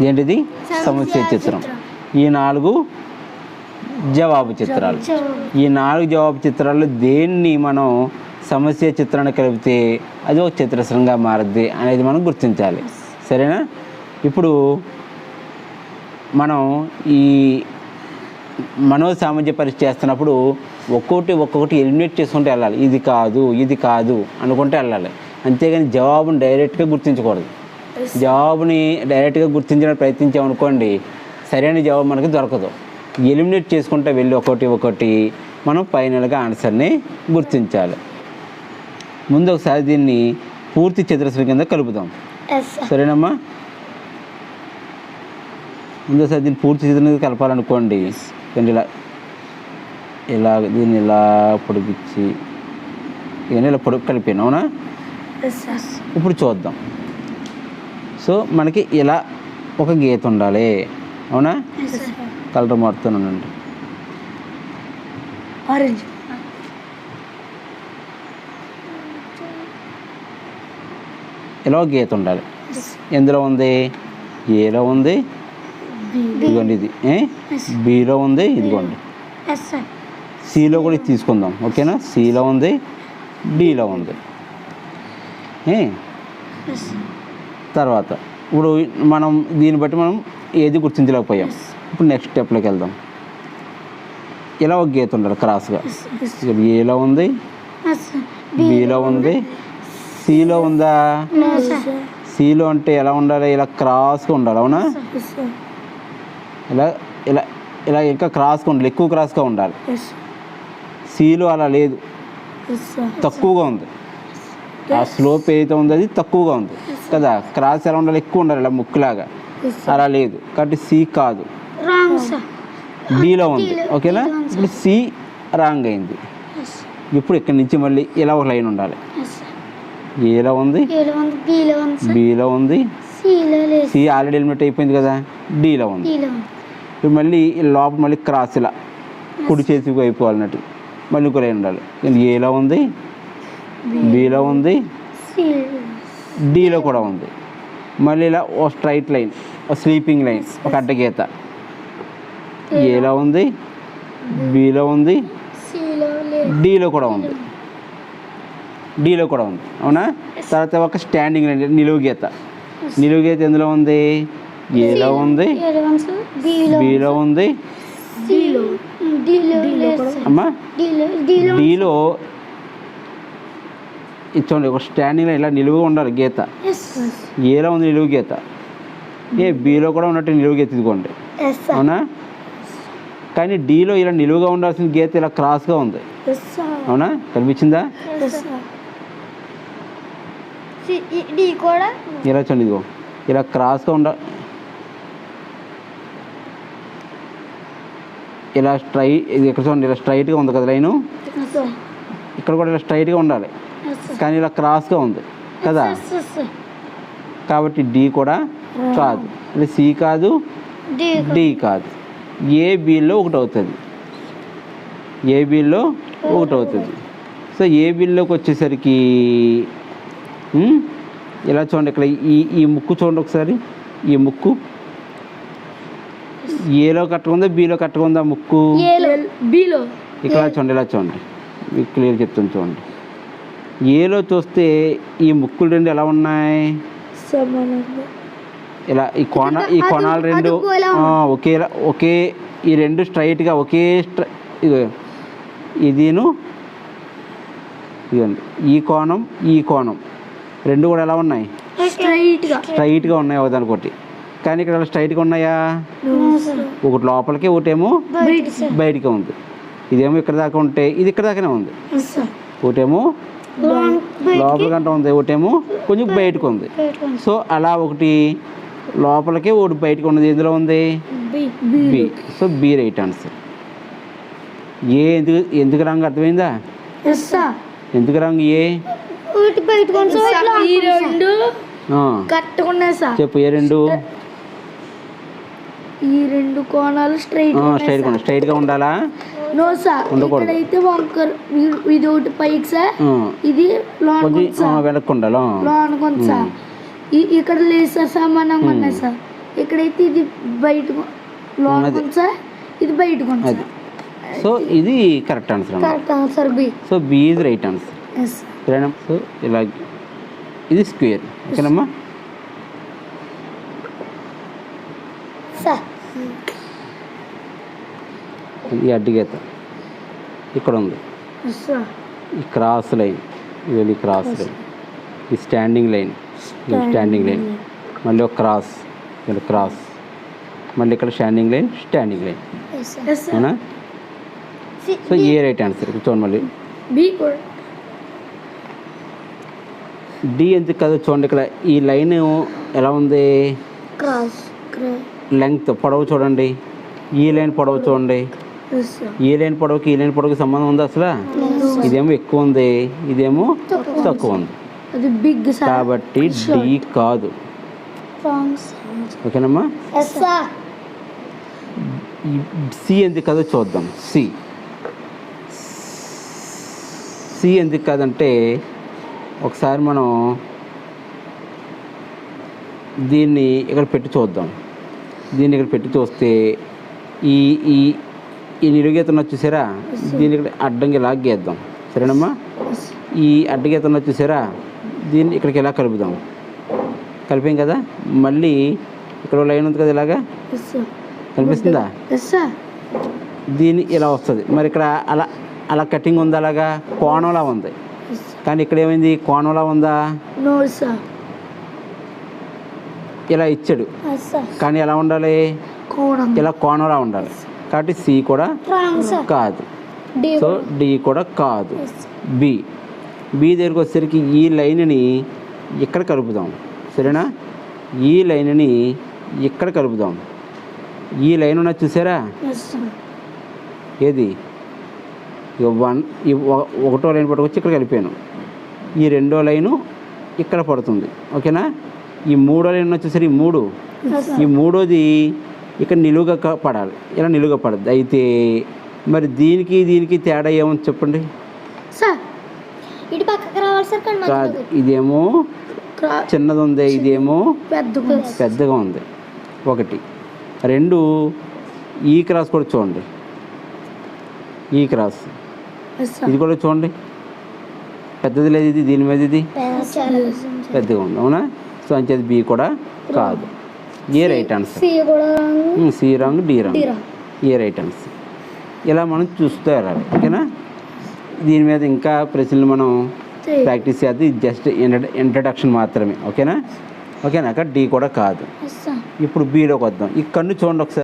ఏంటిది? సమస్య చిత్రం. ఈ నాలుగు జవాబు చిత్రాలు. ఈ నాలుగు జవాబు చిత్రాల్లో దేన్ని మనం సమస్య చిత్రాన్ని కలిపితే అది ఒక చిత్రసంగా మారుద్ది అనేది మనం గుర్తించాలి. సరేనా? ఇప్పుడు మనం ఈ మనో సామర్థ్య పరీక్ష చేస్తున్నప్పుడు ఒక్కొక్కటి ఒక్కొక్కటి ఎలిమినేట్ చేసుకుంటూ వెళ్ళాలి. ఇది కాదు ఇది కాదు అనుకుంటే వెళ్ళాలి. అంతేగాని జవాబుని డైరెక్ట్గా గుర్తించకూడదు. జవాబుని డైరెక్ట్గా ప్రయత్నించాం ప్రయత్నించామనుకోండి సరైన జవాబు మనకి దొరకదు. ఎలిమినేట్ చేసుకుంటే వెళ్ళి ఒకటి ఒకటి మనం ఫైనల్గా ఆన్సర్ని గుర్తించాలి. ముందు ఒకసారి దీన్ని పూర్తి చతురస్రం కింద కలుపుదాం. సరేనమ్మా? ముందు ఒకసారి దీన్ని పూర్తి చతురం కింద కలపాలనుకోండి. ఇలా ఇలా దీన్ని ఇలా పొడిగించి ఇవన్నీ ఇలా పొడుగు కలిపాను అవునా? ఇప్పుడు చూద్దాం. సో మనకి ఇలా ఒక గీత ఉండాలి. అవునా? కలర్ మారుతానండి ఆరెంజ్ ఇలా ఒక గీత ఉండాలి. ఎందులో ఉంది? ఏలో ఉంది? ఇదిగోండి ఇది. బిలో ఉంది? ఇదిగోండి. సిలో కూడా ఇది తీసుకుందాం. ఓకేనా? సిలో ఉంది డిలో ఉంది. తర్వాత ఇప్పుడు మనం దీన్ని బట్టి మనం ఏది గుర్తించలేకపోయాం. ఇప్పుడు నెక్స్ట్ స్టెప్లోకి వెళ్దాం. ఇలా ఒక గీత ఉండాలి క్రాస్గా? ఏలో ఉంది? బిలో ఉంది? సిలో ఉందా? సిలో అంటే ఎలా ఉండాలి? ఇలా క్రాస్గా ఉండాలి అవునా? ఇలా ఇలా ఇలా ఇంకా క్రాస్గా ఉండాలి ఎక్కువ క్రాస్గా ఉండాలి. సిలో అలా లేదు. తక్కువగా ఉంది. ఆ స్లోప్ ఏదైతే ఉందో అది తక్కువగా ఉంది. కదా క్రాస్ ఎలా ఉండాలి ఎక్కువ ఉండాలి ఇలా ముక్కులాగా. అలా లేదు. కాబట్టి సి కాదు. డిలో ఉంది. ఓకేనా? ఇప్పుడు సి రాంగ్ అయింది. ఇప్పుడు ఇక్కడి నుంచి మళ్ళీ ఇలా ఒక లైన్ ఉండాలి. ఏలో ఉంది? బిలో ఉంది సి ఆల్రెడీ ఎలిమినేట్ అయిపోయింది కదా డిలో ఉంది. ఇప్పుడు మళ్ళీ లోపల మళ్ళీ క్రాస్ ఇలా కుడి చేతికి అయిపోవాలన్నట్టు మళ్ళీ ఇంకో లైన్ ఉండాలి. ఏలో ఉంది? బిలో ఉంది? సి డిలో కూడా ఉంది. మళ్ళీ ఇలా ఓ స్ట్రైట్ లైన్ ఓ స్లీపింగ్ లైన్ ఒక అడ్డగీత. ఏలో ఉంది బిలో ఉంది డిలో కూడా ఉంది. డిలో కూడా ఉంది. అవునా? తర్వాత ఒక స్టాండింగ్ లైన్ నిలువు గీత. నిలువు గీత ఎందులో ఉంది? ఏలో ఉంది బిలో ఉంది. అమ్మా డిలో చూడండి ఒక స్టాండింగ్ లైన్ ఇలా నిలువుగా ఉండాలి గీత. ఏలో ఉంది నిలువు గీత. ఏ బిలో కూడా ఉన్నట్టు నిలువు గీత ఇదిగోండి. అవునా? కానీ డిలో ఇలా నిలువుగా ఉండాల్సిన గీత ఇలా క్రాస్గా ఉంది. అవునా? కనిపించిందా? ఇలా చూడండి ఇదిగో. ఇలా క్రాస్గా ఉండ ఇలా స్ట్రై ఇది ఇక్కడ చూడండి? ఇలా స్ట్రైట్గా ఉంది కదా లైను? ఇక్కడ కూడా ఇలా స్ట్రైట్గా ఉండాలి. కానీ ఇలా క్రాస్గా ఉంది. కదా? కాబట్టి డి కూడా కాదు. ఇది సి కాదు డి కాదు. ఏ బిల్లో ఒకటి అవుతుంది. ఏ బిల్లో ఒకటి అవుతుంది. సో ఏ బిల్లోకి వచ్చేసరికి ఇలా చూడండి ఇక్కడ ఈ ఈ ముక్కు చూడండి ఒకసారి. ఈ ముక్కు. ఏలో కట్టుకుందా బీలో కట్టుకుందా ముక్కు? బిలో. ఇక్కడ చూడండి ఇలా చూడండి. మీకు క్లియర్ చెప్తాను చూడండి. ఏలో చూస్తే ఈ ముక్కులు రెండు ఎలా ఉన్నాయి? ఇలా ఈ కోణ ఈ కోణాలు రెండు ఒకేలా ఒకే ఈ రెండు స్ట్రైట్గా ఒకే స్ట్రై ఇదిను ఇదిగోండి. ఈ కోణం ఈ కోణం. రెండు కూడా ఎలా ఉన్నాయి? స్ట్రైట్గా. ఉన్నాయి ఒకదానికొకటి కానీ ఇక్కడ స్ట్రైట్గా ఉన్నాయా? ఒకటి లోపలికి ఒకటేమో బయటికి. ఉంది. ఇదేమో ఇక్కడ దాకా ఉంటే ఇది ఇక్కడ దాకానే ఉంది. ఒకటేమో లోపల గంట ఉంది ఒకటేమో కొంచెం బయటకు ఉంది సో అలా ఒకటి లోపలికి ఒకటి బయటకు ఉన్నది ఎందులో ఉంది? B B. So B right answer. A ఎందుకు ఎందుకు రంగు అర్థమైందా? ఎందుకు రంగు ఏ? చెప్పు ఏ రెండు? ఈ రెండు కోణాలు స్ట్రైట్ స్ట్రైట్గా ఉండాలి స్ట్రైట్గా ఉండాలా? నో సార్ ఉండకూడదు. ఇక్కడైతే వంకర్ ఇది ఒకటి పైకి సార్ ఇది లోన్ కొంచెం ఆ, వెనక్కి ఉండాలి ఆ. లోన్ కొంత సార్ ఇ- ఇక్కడ లేదు సార్ సమానంగా ఉన్నాయి సార్ ఇక్కడైతే ఇది బయటకు లోన్. ఉంది సార్ ఇది బయటకు ఉంది అది. సో ఇది కరెక్ట్ ఆన్సర్ అన్నమాట correct answer B so B is right answer yes సరేనా? సో ఇలా ఇది స్క్వేర్ ఓకేనమ్మా? సార్ ఈ అడ్డుగీత ఇక్కడ ఉంది. ఈ క్రాస్ లైన్ ఇది క్రాస్ లైన్. ఈ స్టాండింగ్ లైన్ ఇది స్టాండింగ్ లైన్. మళ్ళీ ఒక క్రాస్ ఇక్కడ క్రాస్. మళ్ళీ ఇక్కడ స్టాండింగ్ లైన్ స్టాండింగ్ లైన్. అవునా? So A right answer? చూడండి మళ్ళీ. డి ఎందుకు కదా? చూడండి ఇక్కడ ఈ లైన్ ఎలా ఉంది? క్రాస్ లెంగ్త్ పొడవు చూడండి. ఈ లైన్ పొడవు చూడండి. ఈ లైన్ పొడవుకి ఈ లైన్ పొడవుకి సంబంధం ఉంది అసలు? ఇదేమో ఎక్కువ ఉంది. ఇదేమో తక్కువ ఉంది. కాబట్టి డి కాదు. ఓకేనమ్మా? సి ఎందుకు కాదో చూద్దాం. సి. సి ఎందుకు కాదంటే ఒకసారి మనం దీన్ని ఇక్కడ పెట్టి చూద్దాం. దీన్ని ఇక్కడ పెట్టి చూస్తే ఈ ఈ ఈ నిలుగీతను చూసారా దీన్ని ఇక్కడ అడ్డంగా ఇలా గీద్దాం సరేనమ్మా? ఈ అడ్డగీతను చూసారా దీన్ని ఇక్కడికి ఇలా కలుపుదాం? కలిపాం కదా? మళ్ళీ ఇక్కడ లైన్ ఉంది కదా ఇలాగా? కనిపిస్తుందా? దీని ఇలా వస్తుంది. మరి ఇక్కడ అలా అలా కటింగ్ ఉంది అలాగా? కోణంలా ఉంది. కానీ ఇక్కడ ఏమైంది? కోణంలా ఉందా? ఇలా ఇచ్చాడు. కానీ ఎలా ఉండాలి? ఇలా కోణంలా ఉండాలి. కాబట్టి సి కూడా కాదు. సో డి కూడా కాదు. బి. బి దగ్గరికి వచ్చేసరికి ఈ లైన్ని ఇక్కడ కలుపుదాం. సరేనా? ఈ లైన్ని ఇక్కడ కలుపుదాం. ఈ లైన్ ఉన్నది చూసారా? ఏది? వన్ ఒకటో లైన్ పట్టుకొచ్చి ఇక్కడ కలిపాను. ఈ రెండో లైను ఇక్కడ పడుతుంది. ఓకేనా? ఈ మూడో లైన్ వచ్చేసరికి ఈ మూడు. ఈ మూడోది ఇక్కడ నిలువుగా పడాలి. ఇలా నిలువుగా పడద్దు? అయితే మరి దీనికి దీనికి తేడా ఏమని చెప్పండి. కాదు ఇదేమో చిన్నది ఉంది ఇదేమో పెద్ద పెద్దగా ఉంది. ఒకటి. రెండు ఈ క్రాస్ కూడా చూడండి. ఈ క్రాస్. ఇది కూడా చూడండి. పెద్దది లేదు ఇది దీని మీద ఇది పెద్దగా ఉంది అవునా? సో అంచేది బి కూడా కాదు. A right answer? C wrong. D wrong. A right answer? ఇలా మనం చూస్తూ వెళ్ళాలి ఓకేనా? దీని మీద ఇంకా ప్రశ్నలు మనం ప్రాక్టీస్ చేస్తే జస్ట్ ఇంట్రడక్షన్ మాత్రమే ఓకేనా? ఓకేనా? అక్కడ డి కూడా కాదు. ఇప్పుడు బీలోకి వద్దాం. ఈ కన్ను చూడండి ఒకసారి.